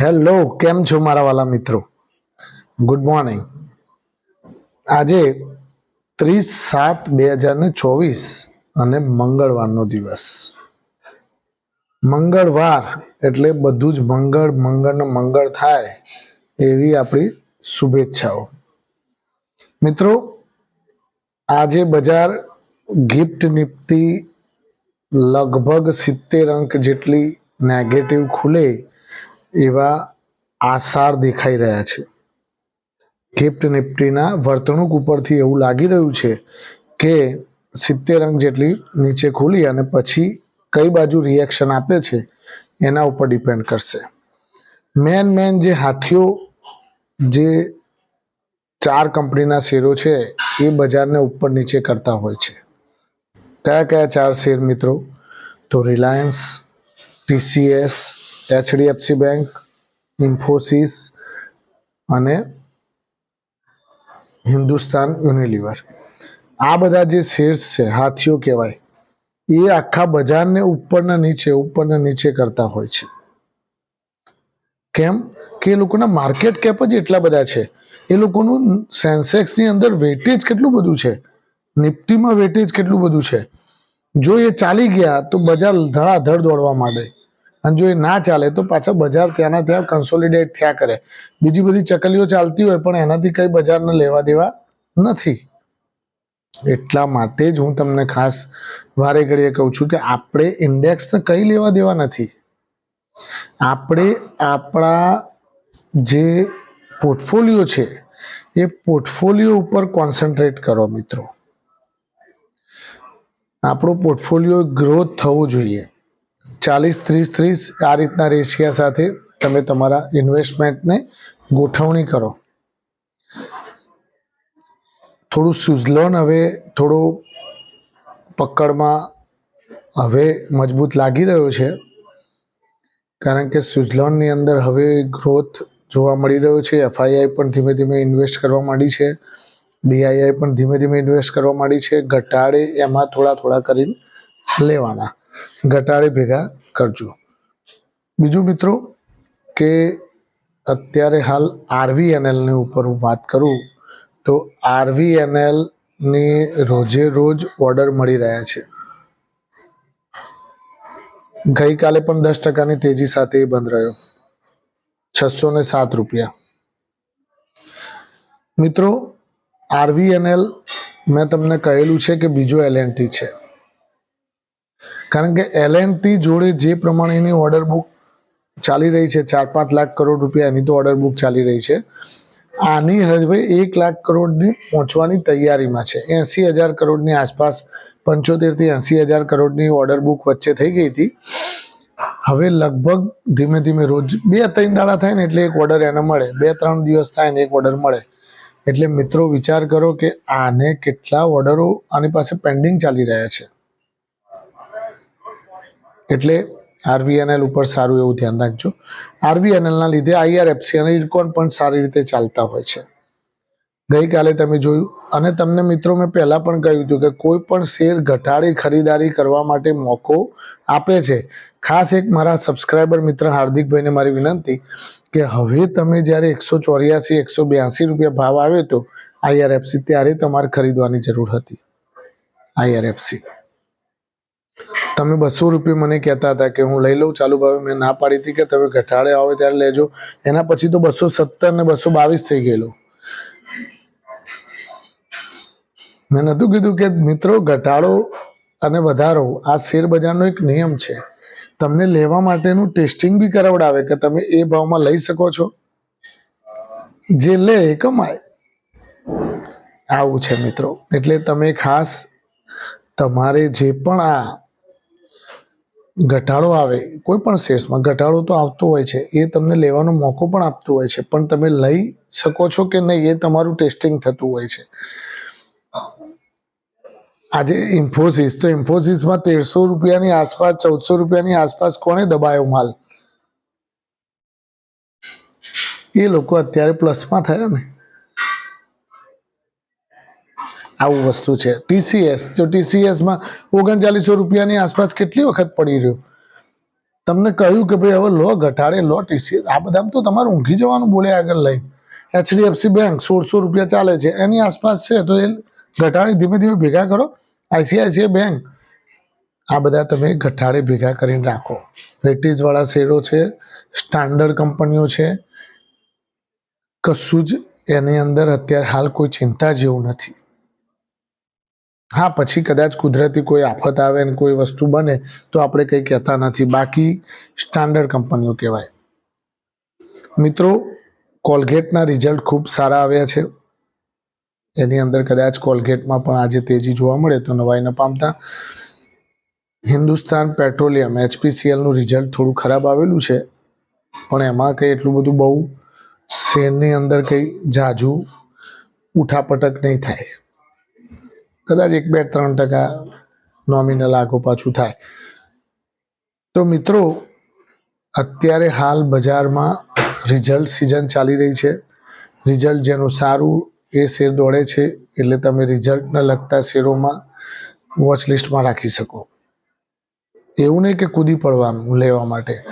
Hello, કેમ છો મારા વાલા મિત્રો? ગુડ મોર્નિંગ આજે ત્રીસ સાત બે હજાર ને ચોવીસ અને મંગળવારનો દિવસ. મંગળવાર એટલે બધું જ મંગળ મંગળનો મંગળ થાય એવી આપણી શુભેચ્છાઓ. મિત્રો, આજે બજાર ગિફ્ટ નિફ્ટી લગભગ સિત્તેર અંક જેટલી નેગેટિવ ખુલે એવા આસાર દેખાઈ રહ્યા છે. ગિફ્ટ નિફ્ટીના વર્તણૂક ઉપરથી એવું લાગી રહ્યું છે કે સિત્તેર અંક જેટલી નીચે ખુલી અને પછી કઈ બાજુ રિએક્શન આપે છે એના ઉપર ડિપેન્ડ કરશે. મેન મેન જે હાથીઓ, જે ચાર કંપનીના શેરો છે, એ બજારને ઉપર નીચે કરતા હોય છે. કયા કયા ચાર શેર મિત્રો? તો Reliance TCS HDFC bank, Infosys અને હિન્દુસ્તાન યુનિલિવર. આ બધા જે શેર્સ છે, હાથીઓ કહેવાય, એ આખા બજારને ઉપરના નીચે ઉપરના નીચે કરતા હોય છે. કેમ? કે એ લોકોના માર્કેટ કેપ જ એટલા બધા છે. એ લોકોનું સેન્સેક્સની અંદર વેટેજ કેટલું બધું છે? નિફ્ટીમાં વેટેજ કેટલું બધું છે? જો એ ચાલી ગયા તો બજાર ધડાધડ દોડવા માંડે. અને જો એ ના ચાલે તો પાછા બજાર ત્યાંના ત્યાં કન્સોલિડેટ થયા કરે. બીજી બધી ચકલીઓ ચાલતી હોય પણ એનાથી કઈ બજારને લેવા દેવા નથી. એટલા માટે જ હું તમને ખાસ વારે ઘડીએ કહું છું કે આપણે ઇન્ડેક્સને કઈ લેવા દેવા નથી. આપણે આપણા જે પોર્ટફોલિયો છે, એ પોર્ટફોલિયો ઉપર કોન્સન્ટ્રેટ કરો મિત્રો. આપણો પોર્ટફોલિયો ગ્રોથ થવો જોઈએ. ચાલીસ, ત્રીસ ત્રીસ આ રીતના રેશિયા સાથે તમે તમારા ઇન્વેસ્ટમેન્ટને ગોઠવણી કરો. થોડું સ્વિઝલોન હવે, થોડું પકડમાં હવે મજબૂત લાગી રહ્યો છે, કારણ કે સ્વિઝલોનની અંદર હવે ગ્રોથ જોવા મળી રહ્યો છે, એફઆઈઆઈ પણ ધીમે ધીમે ઇન્વેસ્ટ કરવા માંડી છે, ડીઆઈઆઈ પણ ધીમે ધીમે ઇન્વેસ્ટ કરવા માંડી છે, ઘટાડે એમાં થોડા થોડા કરીને લેવાના. ઘટાડે ભેગા કરજો. બીજું મિત્રો કે અત્યારે હાલ આરવીએનએલની ઉપર હું વાત કરું, તો આરવીએનએલની રોજે રોજ ઓર્ડર મળી રહ્યા છે. ગઈકાલે પણ દસ ટકાની તેજી સાથે એ બંધ રહ્યો. છસો ને સાત રૂપિયા. મિત્રો, આરવીએનએલ મેં તમને કહેલું છે કે બીજો એલએનટી છે. કારણ કે એલએનટી જોડે જે પ્રમાણેની ઓર્ડર બુક ચાલી રહી છે, ચાર પાંચ લાખ કરોડ રૂપિયા એની તો ઓર્ડર બુક ચાલી રહી છે. આની હવે એક લાખ કરોડની પહોંચવાની તૈયારીમાં છે. એંસી હજાર કરોડની આસપાસ, પંચોતેરથી એંસી હજાર કરોડની ઓર્ડર બુક વચ્ચે થઈ ગઈ હતી. હવે લગભગ ધીમે ધીમે રોજ બે ત્રણ દાડા થાય ને એટલે એક ઓર્ડર એને મળે. બે ત્રણ દિવસ થાય ને એક ઓર્ડર મળે. એટલે મિત્રો વિચાર કરો કે આને કેટલા ઓર્ડરો આની પાસે પેન્ડિંગ ચાલી રહ્યા છે. એટલે આરવીએનએલ ઉપર સારું એવું ધ્યાન રાખજો. આરવીએનએલના લીધે આઈઆરએફસી અને ઇરકોન પણ સારી રીતે ચાલતા હોય છે. ગઈકાલે તમે જોયું. અને તમને મિત્રો મેં પહેલાં પણ કહ્યું હતું કે કોઈ પણ શેર ઘટાડી ખરીદારી કરવા માટે મોકો આપે છે. ખાસ એક મારા સબસ્ક્રાઈબર મિત્ર હાર્દિકભાઈને મારી વિનંતી કે હવે તમે જ્યારે એકસો ચોર્યાસી, એકસો બ્યાસી રૂપિયા ભાવ આવ્યો હતો આઈઆરએફસી ત્યારે તમારે ખરીદવાની જરૂર હતી. આઈઆરએફસી તમે બસો રૂપિયા મને કહેતા હતા કે હું લઈ લઉં ચાલુ ભાવે, મેં ના પાડી હતી કે તમે ઘટાડે આવે ત્યારે લેજો. એના પછી તો બસો સત્તર ને બસો બાવીસ થઈ ગયેલું. મેં નહોતું કીધું કે મિત્રો ઘટાડો અને વધારો આ શેર બજારનો એક નિયમ છે. તમને લેવા માટેનું ટેસ્ટિંગ બી કરાવડાવે કે તમે એ ભાવમાં લઈ શકો છો. જે લે એ કમાય. આવું છે મિત્રો. એટલે તમે ખાસ તમારે જે પણ આ ઘટાડો આવે, કોઈ પણ શેર્સમાં ઘટાડો તો આવતો હોય છે, એ તમને લેવાનો મોકો પણ આપતો હોય છે, પણ તમે લઈ શકો છો કે નહીં એ તમારું ટેસ્ટિંગ થતું હોય છે. આજે ઇન્ફોસિસ, તો ઇન્ફોસિસમાં તેરસો રૂપિયાની આસપાસ, ચૌદસો રૂપિયાની આસપાસ કોણે દબાયો માલ? એ લોકો અત્યારે પ્લસમાં થયા ને. આવું વસ્તુ છે. ટીસીએસ જો ટીસીએસમાં ઓગણચાલીસો રૂપિયાની આસપાસ કેટલી વખત પડી રહ્યું? તમને કહ્યું કે ભાઈ, હવે લો ઘટાડે લો ટીસીએસ આ બધા તો તમારે ઊંઘી જવાનું બોલે આગળ લઈ એચડીએફસી બેંક સોળસો રૂપિયા ચાલે છે. એની આસપાસ છે, તો એ ઘટાડી ધીમે ધીમે ભેગા કરો. આઈસીઆઈસીઆઈ બેંક આ બધા તમે ઘટાડે ભેગા કરીને રાખો. વેટેજવાળા શેરો છે સ્ટાન્ડર્ડ કંપનીઓ છે. કશું જ એની અંદર અત્યારે હાલ કોઈ ચિંતા જેવું નથી. હા, પછી કદાચ કુદરતી કોઈ આફત આવે ને કોઈ વસ્તુ બને, તો આપણે કંઈ કહેતા નથી. બાકી સ્ટાન્ડર્ડ કંપનીઓ કહેવાય. મિત્રો, કોલગેટના રિઝલ્ટ ખૂબ સારા આવ્યા છે. એની અંદર કદાચ કોલગેટમાં પણ આજે તેજી જોવા મળે તો નવાઈ ન પામતા. હિન્દુસ્તાન પેટ્રોલિયમ એચપીસીએલનું રિઝલ્ટ થોડું ખરાબ આવેલું છે, પણ એમાં કંઈ એટલું બધું બહુ શેરની અંદર કંઈ જાજુ ઉઠાપટક નહીં થાય. કદાચ એક બે ત્રણ ટકા નોમિનલ આગો પાછું થાય. તો મિત્રો, અત્યારે હાલ બજારમાં રિઝલ્ટ સિઝન ચાલી રહી છે. રિઝલ્ટ જેનું સારું એ શેર દોડે છે, એટલે તમે રિઝલ્ટને લગતા શેરોમાં વોચ લિસ્ટમાં રાખી શકો. એવું નહીં કે કૂદી પડવાનું લેવા માટે.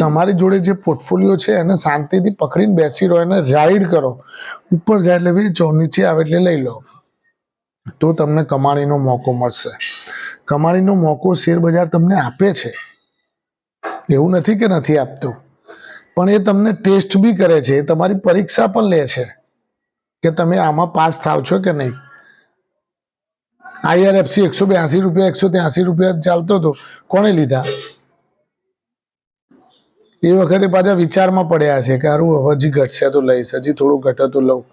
તમારી જોડે જે પોર્ટફોલિયો છે, એને શાંતિથી પકડીને બેસી રહો, એને રાઈડ કરો. ઉપર જાય એટલે વેચો, નીચે આવે એટલે લઈ લો. તો તમને કમાણીનો મોકો મળશે. કમાણીનો મોકો શેર બજાર તમને આપે છે. એવું નથી કે નથી આપતું. પણ એ તમને ટેસ્ટ બી કરે છે. એ તમારી પરીક્ષા પણ લે છે કે તમે આમાં પાસ થાવ છો કે નહીં. આઈઆરએફસી એકસો બ્યાસી રૂપિયા, એકસો ત્યાસી રૂપિયા ચાલતો હતો. કોણે લીધા? એ વખતે પાછા વિચારમાં પડ્યા છે કે હારું, હજી ઘટશે તો લઈશ, હજી થોડું ઘટે તો લઉં.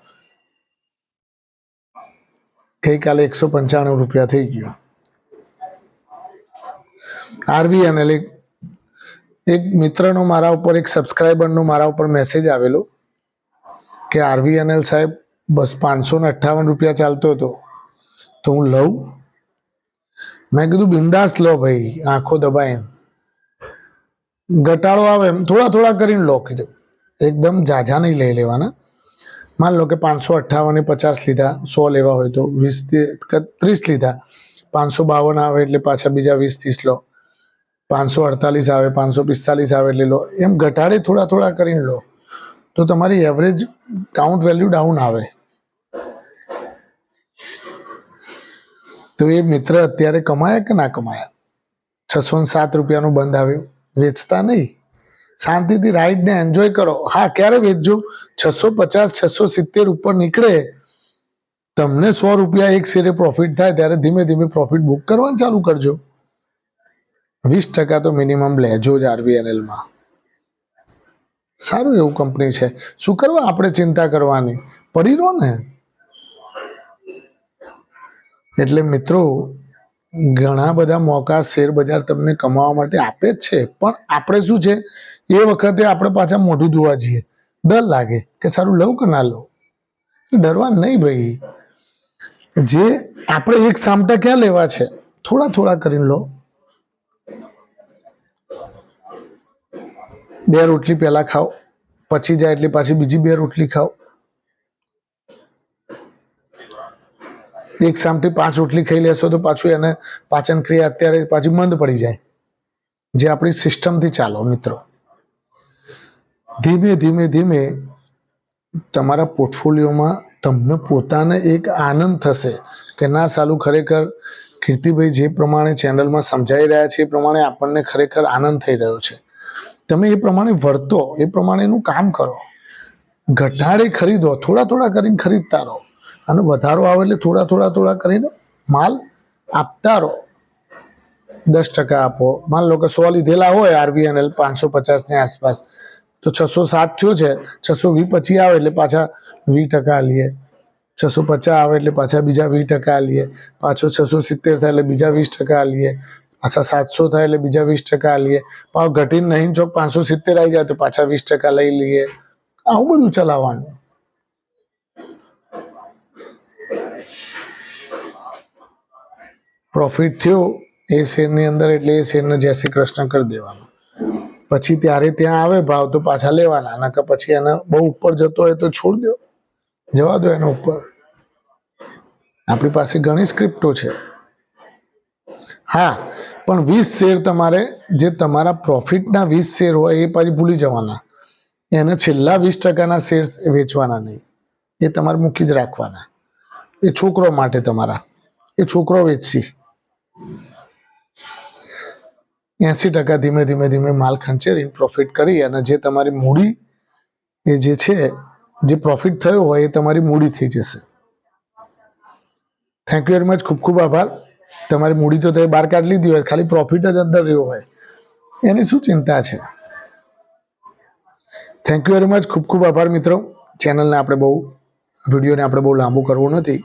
ગઈકાલે એકસો પંચાણું રૂપિયા થઈ ગયો. આરબી એક એક મિત્રનો મારા ઉપર, એક સબસ્ક્રાઈબરનો મારા ઉપર મેસેજ આવેલો કે આરવી આરવીએનએલ સાહેબ, બસ પાંચસો ને અઠ્ઠાવન રૂપિયા ચાલતો હતો. તો હું લઉં. મેં કીધું, બિંદાસ લો ભાઈ, આંખો દબાઈને ઘટાડો આવે એમ. થોડા થોડા કરીને લો કીધું એકદમ ઝાઝા નહીં લઈ લેવાના. માન લો કે પાંચસો અઠ્ઠાવને પચાસ લીધા, સો લેવા હોય તો વીસ ત્રીસ લીધા, પાંચસો બાવન આવે એટલે પાછા બીજા વીસ ત્રીસ લો. પાંચસો અડતાલીસ આવે, પાંચસો પિસ્તાલીસ આવે એટલે લો. એમ ઘટાડે થોડા થોડા કરીને લો. તો તમારી એવરેજ કાઉન્ટ વેલ્યુ ડાઉન આવે. તો એ મિત્ર અત્યારે કમાયા કે ના કમાયા? છસો સાત રૂપિયાનું બંધ આવ્યું. વેચતા નહીં. શાંતિથી રાઈડને એન્જોય કરો. હા, ક્યારે વેચજો? છસો પચાસ, છસો સિત્તેર ઉપર નીકળે. તમને સો રૂપિયા એક શેરે પ્રોફિટ થાય ત્યારે ધીમે ધીમે પ્રોફિટ બુક કરવાનું ચાલુ કરજો. વીસ ટકા તો મિનિમમ લેજો જ આરવીએનએલમાં સારું એવું કંપની છે. શું કરવા આપણે ચિંતા કરવાની? પડી રહો ને. એટલે મિત્રો ઘણા બધા મોકા શેર બજાર તમને કમાવા માટે આપે જ છે. પણ આપણે શું છે? એ વખતે આપણે પાછા મોઢું ધોવા જઈએ. ડર લાગે કે સારું લઉં કે ના લઉં? ડરવા નહીં ભાઈ. જે આપણે એક સામટા ક્યાં લેવા છે? થોડા થોડા કરીને લો. બે રોટલી પહેલા ખાઓ, પછી જાય એટલે પાછી બીજી બે રોટલી ખાઓ. એક સામથી પાંચ રોટલી ખાઈ લેશો તો પાછું એને પાચન ક્રિયા અત્યારે પાછી મંદ પડી જાય. જે આપણી સિસ્ટમથી ચાલો મિત્રો. ધીમે ધીમે ધીમે તમારા પોર્ટફોલિયોમાં તમને પોતાને એક આનંદ થશે કે ના, સાલું ખરેખર કીર્તિભાઈ જે પ્રમાણે ચેનલમાં સમજાઈ રહ્યા છે એ પ્રમાણે આપણને ખરેખર આનંદ થઈ રહ્યો છે. તમે એ પ્રમાણે વર્તો, એ પ્રમાણેનું કામ કરો. ઘટાડે ખરીદો, થોડા થોડા કરીને ખરીદતા રહો. અને વધારો આવે એટલે થોડા થોડા થોડા કરીને માલ આપતા રહો દસ ટકા આપો. માન લો કે સો લીધેલા હોય આરવીએનએલ પાંચસો પચાસની આસપાસ. તો છસો સાત થયો છે. છસો વી પછી આવે એટલે પાછા વીસ ટકા લઈએ છસો પચાસ આવે એટલે પાછા બીજા વીસ ટકા લઈએ પાછો છસો સિત્તેર થાય એટલે બીજા વીસ ટકા લઈએ પાછા સાતસો થાય એટલે બીજા વીસ ટકા લઈએ પાછો ઘટીને નહીં ચોક પાંચસો સિત્તેર આવી જાય તો પાછા વીસ ટકા લઈ લઈએ. આવું બધું ચલાવવાનું. પ્રોફિટ થયો, એ શેરની અંદર એટલે એ શેરને જય શ્રી કૃષ્ણ કરી દેવાનો. પછી ત્યારે ત્યાં આવે, ભાવ તો પાછા લેવાના નકર પછી એને બહુ ઉપર જતો હોય તો છોડ દો. જવા દો એના ઉપર. આપણી પાસે ઘણી સ્ક્રિપ્ટો છે. હા, પણ વીસ શેર તમારે, જે તમારા પ્રોફિટના વીસ શેર હોય એ પછી ભૂલી જવાના. એને છેલ્લા વીસ ટકાના શેર્સ વેચવાના નહીં. એ તમારે મૂકી જ રાખવાના. એ છોકરો માટે તમારા. એ છોકરો વેચશી એંસી ટકા ધીમે ધીમે ધીમે માલ ખંચેરી પ્રોફિટ કરી અને જે તમારી મૂડી એ જે છે, જે પ્રોફિટ થયો હોય એ તમારી મૂડી થઈ જશે. થેન્ક યુ વેરી મચ ખૂબ ખૂબ આભાર. તમારી મૂડી તો તમે બહાર કાઢી લીધી હોય, ખાલી પ્રોફિટ જ અંદર રહ્યો હોય. એની શું ચિંતા છે? થેન્ક યુ વેરી મચ ખૂબ ખૂબ આભાર મિત્રો. ચેનલને આપણે બહુ વિડીયોને આપણે બહુ લાંબુ કરવું નથી.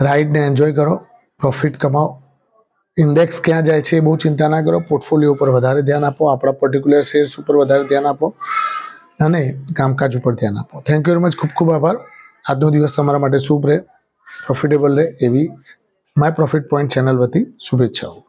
રાઈડને એન્જોય કરો, પ્રોફિટ કમાઓ. ઇન્ડેક્સ ક્યાં જાય છે એ બહુ ચિંતા ના કરો. પોર્ટફોલિયો ઉપર વધારે ધ્યાન આપો, આપણા પર્ટિક્યુલર શેર્સ ઉપર વધારે ધ્યાન આપો અને કામકાજ ઉપર ધ્યાન આપો. થેન્ક યુ વેરી મચ ખૂબ ખૂબ આભાર. આજનો દિવસ તમારા માટે શુભ રહે પ્રોફિટેબલ રહે એવી માય પ્રોફિટ પોઈન્ટ ચેનલ વતી શુભેચ્છાઓ.